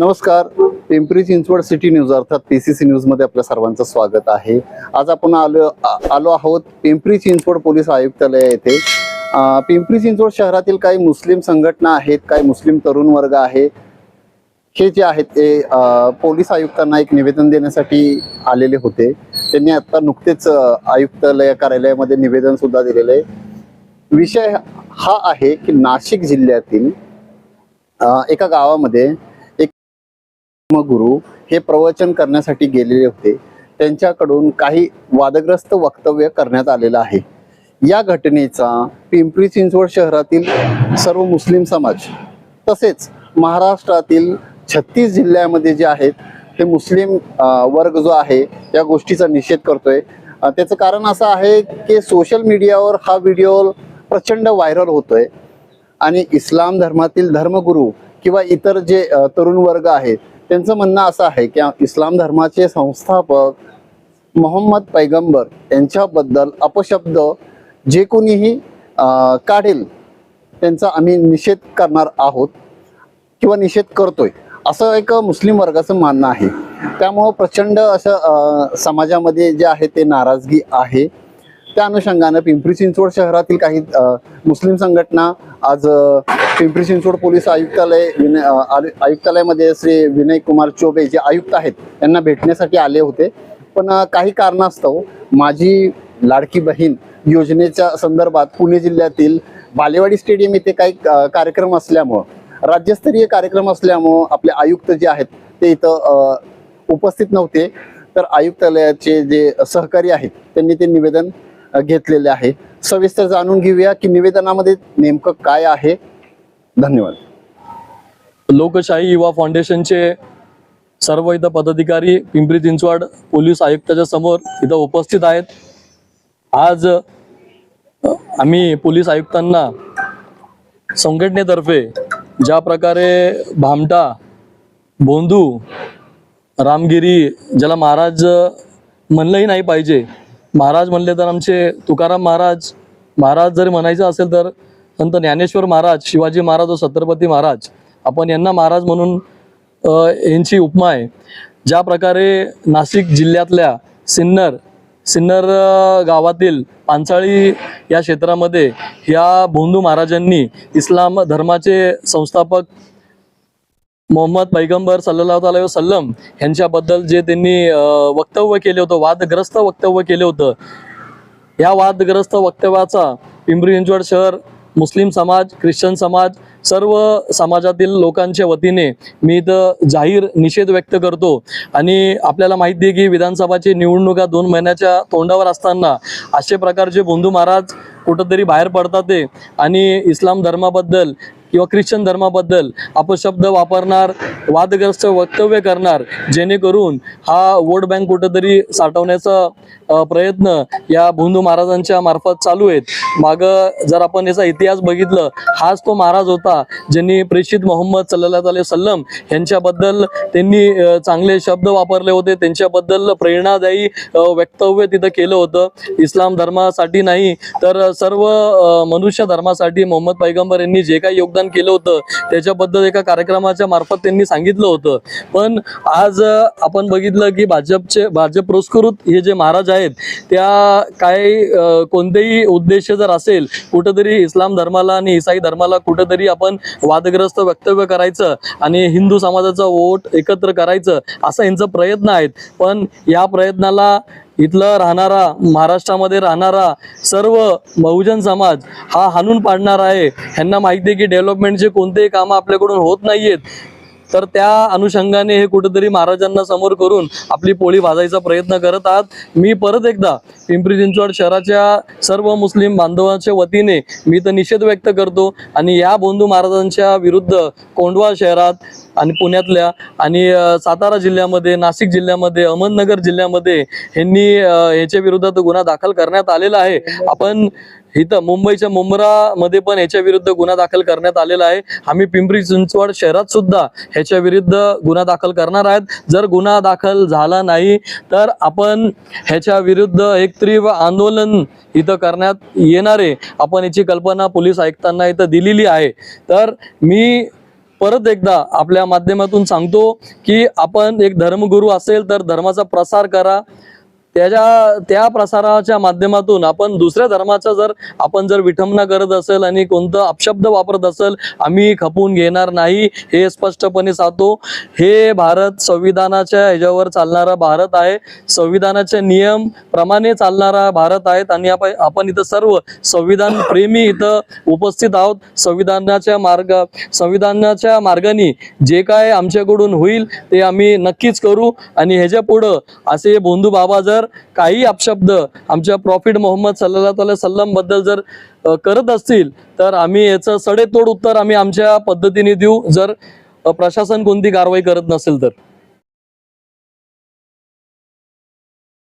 नमस्कार. Pimpri Chinchwad city news अर्थात P C C न्यूजमध्ये आपल्या सर्वांचं स्वागत आहे. आज आपण आलो आलो आहोत पिंपरी चिंचवड पोलीस आयुक्तालय येथे. पिंपरी चिंचवड शहरातील काही मुस्लिम संघटना आहेत काही मुस्लिम तरुण वर्ग आहे. हे जे आहेत ते पोलीस आयुक्तांना एक निवेदन देण्यासाठी आलेले होते. त्यांनी आता नुकतेच आयुक्तालय कार्यालयामध्ये निवेदन सुद्धा दिलेलं आहे. विषय हा आहे की नाशिक जिल्ह्यातील एका गावामध्ये गुरु हे प्रवचन करण्यासाठी गेलेले होते. त्यांच्याकडून काही वादग्रस्त वक्तव्य करण्यात आलेलं आहे. या घटनेचा पिंपरी चिंचवड शहरातील सर्व मुस्लिम समाज तसेच महाराष्ट्रातील छत्तीस जिल्ह्यामध्ये जे आहेत ते मुस्लिम वर्ग जो आहे या गोष्टीचा निषेध करतोय. त्याचं कारण असं आहे की सोशल मीडियावर हा व्हिडिओ प्रचंड व्हायरल होतोय. आणि इस्लाम धर्मातील धर्मगुरू किंवा इतर जे तरुण वर्ग आहेत त्यांचं म्हणणं असं आहे की इस्लाम धर्माचे संस्थापक मोहम्मद पैगंबर यांच्याबद्दल अपशब्द जे कोणीही काढेल त्यांचा आम्ही निषेध करणार आहोत किंवा निषेध करतोय. असं एक मुस्लिम वर्गाचं मानणं आहे. त्यामुळं प्रचंड असं समाजामध्ये जे आहे ते नाराजगी आहे. त्या अनुषंगानं पिंपरी चिंचवड शहरातील काही मुस्लिम संघटना आज पिंपरी चिंचवड पोलीस आयुक्तालय विनय आयुक्तालयामध्ये श्री विनय कुमार चोबे जे आयुक्त आहेत त्यांना भेटण्यासाठी आले होते. पण काही कारणास्तव माझी लाडकी बहीण योजनेच्या संदर्भात पुणे जिल्ह्यातील बालेवाडी स्टेडियम येथे काही कार्यक्रम असल्यामुळं राज्यस्तरीय कार्यक्रम असल्यामुळं आपले आयुक्त जे आहेत ते इथं उपस्थित नव्हते. तर आयुक्तालयाचे जे सहकारी आहेत त्यांनी ते निवेदन घेतलेले आहे. सविस्तर जाणून घेऊया की निवेदनामध्ये नेमकं काय आहे. धन्यवाद. लोकशाही युवा फाउंडेशनचे सर्व इथं पदाधिकारी पिंपरी चिंचवड पोलीस आयुक्ताच्या समोर इथं उपस्थित आहेत. आज आम्ही पोलीस आयुक्तांना संघटनेतर्फे ज्या प्रकारे भामटा बोंधू रामगिरी ज्याला महाराज म्हणलंही नाही पाहिजे महाराज म्हणले तर आमचे तुकाराम महाराज महाराज जर म्हणायचं असेल तर संत ज्ञानेश्वर महाराज शिवाजी महाराज व छत्रपती महाराज आपण यांना महाराज म्हणून यांची उपमा आहे. ज्या प्रकारे नाशिक जिल्ह्यातल्या सिन्नर सिन्नर गावातील पांचाळी या क्षेत्रामध्ये या भोंदू महाराजांनी इस्लाम धर्माचे संस्थापक मोहम्मद पैगंबर सल्लाह अलैहि वसलम यांच्याबद्दल जे त्यांनी वक्तव्य केले होतं वादग्रस्त वक्तव्य केलं होतं या वादग्रस्त वक्तव्याचा पिंपरी चिंचवड शहर मुस्लिम समाज ख्रिश्चन समाज सर्व समाजातील लोकांच्या वतीने मी इथं जाहीर निषेध व्यक्त करतो. आणि आपल्याला माहिती आहे की विधानसभाची निवडणुका दोन महिन्याच्या तोंडावर असताना असे प्रकारचे बोंधू महाराज कुठंतरी बाहेर पडतात ते. आणि इस्लाम धर्माबद्दल किंवा ख्रिश्चन धर्माबद्दल अपशब्द वापरणार वादग्रस्त वक्तव्य करणार जेणेकरून हा वोट बँक कुठंतरी साठवण्याचा प्रयत्न या भोंदू महाराजांच्या मार्फत चालू आहेत. माग जर आपण याचा इतिहास बघितलं हाच तो महाराज होता ज्यांनी प्रेषित मोहम्मद सल्लात अले सल्लम यांच्याबद्दल त्यांनी चांगले शब्द वापरले होते. त्यांच्याबद्दल प्रेरणादायी वक्तव्य तिथं केलं होतं. इस्लाम धर्मासाठी नाही तर सर्व मनुष्य धर्मासाठी मोहम्मद पैगंबर यांनी जे काही योगदान केलं होतं. त्याच्याबद्दल एका कार्यक्रमाच्या मार्फत त्यांनी सांगितलं होतं. पण आज आपण बघितलं की भाजपचे भाजप पुरस्कृत हे जे महाराज आहेत त्या काही कोणतेही उद्देश जर असेल कुठंतरी इस्लाम धर्माला आणि इसाई धर्माला कुठंतरी आपण वादग्रस्त वक्तव्य करायचं आणि हिंदू समाजाचा वोट एकत्र करायचं असा यांचा प्रयत्न आहेत. पण या प्रयत्नाला इथलं राहणारा महाराष्ट्रामध्ये राहणारा सर्व बहुजन समाज हा हाणून पाडणार आहे. ह्यांना माहिती आहे की डेव्हलपमेंटचे कोणतेही कामं आपल्याकडून होत नाहीयेत. तर त्या अनुषंगाने हे कुठेतरी महाराजांना समोर करून आपली पोळी भाजायचा प्रयत्न करत आहात. मी परत एकदा पिंपरी चिंचवड शहराच्या सर्व मुस्लिम बांधवांच्या वतीने मी तर निषेध व्यक्त करतो. आणि या बोंधू महाराजांच्या विरुद्ध कोंडवा शहरात आणि पुण्यातल्या आणि सातारा जिल्ह्यामध्ये नाशिक जिल्ह्यामध्ये अहमदनगर जिल्ह्यामध्ये यांनी याच्या विरोधात गुन्हा दाखल करण्यात आलेला आहे. आपण इथं मुंबईच्या मुंब्रामध्ये पण याच्या विरुद्ध गुन्हा दाखल करण्यात आलेला आहे. आम्ही पिंपरी चिंचवड शहरात सुद्धा ह्याच्या विरुद्ध गुन्हा दाखल करणार आहेत. जर गुन्हा दाखल झाला नाही तर आपण ह्याच्या विरुद्ध एक तीव्र आंदोलन इथं करण्यात येणार आहे. आपण याची कल्पना पोलीस आयुक्तांना इथं दिलेली आहे. तर मी परत एकदा आपल्या माध्यमातून सांगतो की आपण एक धर्मगुरू असेल तर धर्माचा प्रसार करा. त्याच्या त्या प्रसाराच्या माध्यमातून आपण दुसऱ्या धर्माचा जर आपण जर विठंबना करत असेल आणि कोणतं अपशब्द वापरत असेल आम्ही खपून घेणार नाही हे स्पष्टपणे सांगतो. हे भारत संविधानाच्या ह्याच्यावर चालणारा भारत आहे. संविधानाच्या नियम प्रमाणे चालणारा भारत आहेत आणि आपण आपण इथं सर्व संविधान प्रेमी इथं उपस्थित आहोत. संविधानाच्या मार्ग संविधानाच्या मार्गाने जे काय आमच्याकडून होईल ते आम्ही नक्कीच करू. आणि ह्याच्या पुढं असे बोंधू बाबा जर काही अपशब्द आमच्या प्रॉफिट मोहम्मद सल्ला सल्लमबद्दल जर करत असतील तर आम्ही याचं सडेतोड उत्तर आम्ही आमच्या पद्धतीने देऊ. जर प्रशासन कोणती कारवाई करत नसेल तर.